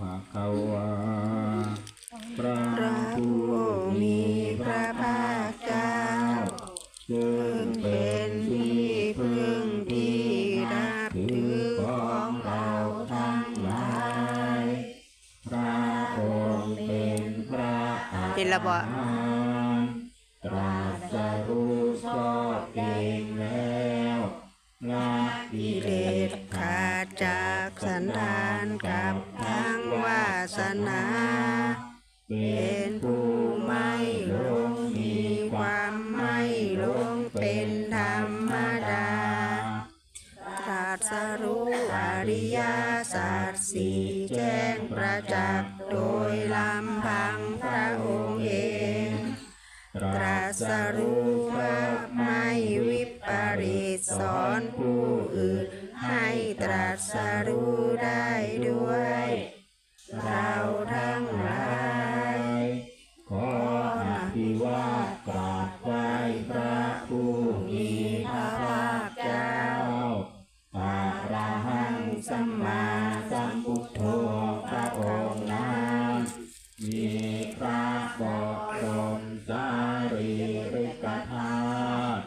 หะคะวาพระผู้มีพระภาคเจ้าซึ่งเป็นที่พึ่งที่นับถือของเราทั้งหลายพระองค์เป็นพระเป็นระบหัน เป็นผู้ไม่หลงมีความไม่หลงเป็นธรรมมดาดาตรัสรู้อริยสัจสี่แจ้งประจักษ์โดยลำพังพระองค์เองตรัสรู้รู้เพื่เพื่อไม่วิปริตสอนผู้อื่นให้ตรัสรู้ได้ด้วย เราทั้ง มมาสัมพุทโธพระองค์นั้นมีพระบรมสารีริกธาตุ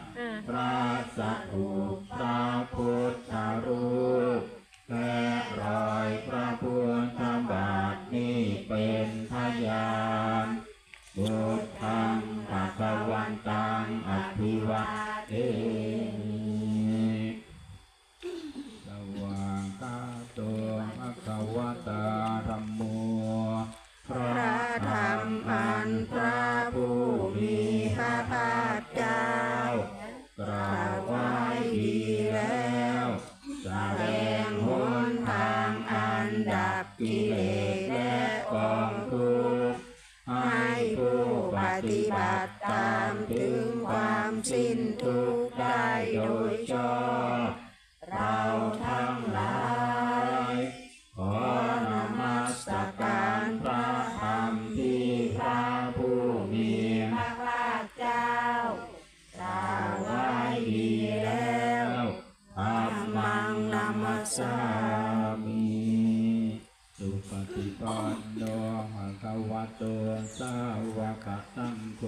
พระสัตถูพระพุทธรูปและรอยพระพุทธบาทนี้เป็นพยานบุ นพระผู้มีพระภาคเจ้ากราบไหว้ดีแล้วแสดงหนทางอันดับกิเลสและกองทุกข์ให้ผู้ปฏิบัติตามถึงความสิ้นทุกข์ได้โดยชอบ สามิสุปฏิปันโนภะคะวะโตสาวกสังโฆ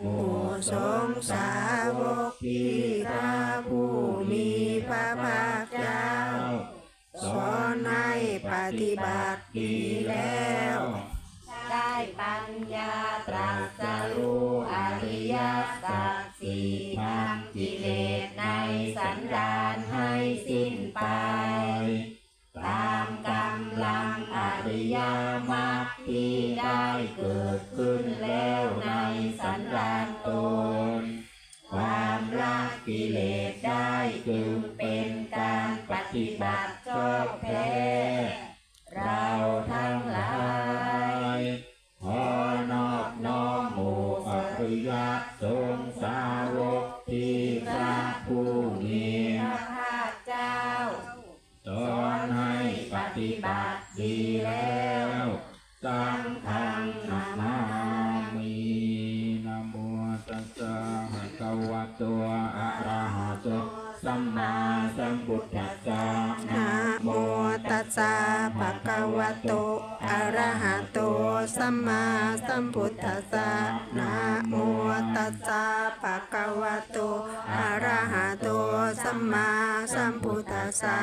หมู่สงสาวกที่พระผู้มีพระภาคเจ้า สอนให้ปฏิบัติดีแล้ว ได้ปัญญาตรัส ไป ตามกำลังอริยมรรคที่ได้เกิดขึ้นแล้วในสันดานตน ความละกิเลสได้จึงเป็นการปฏิบัติชอบแท้เราทั้งหลายขอนอบน้อมหมู่อริยสงสาวก ฏิบัติดีแล้วสังฆังนามามินะโมตัสสะภะคะวะโตอะระหะโตสัมมาสัมพุทธัสสะนะโมตัสสะภะคะวะโตอะระหะโตสัมมาสัมพุทธัสสะนะโมตัสสะภะคะวะโตอะระหะโตสัมมาสัมพุทธัสสะ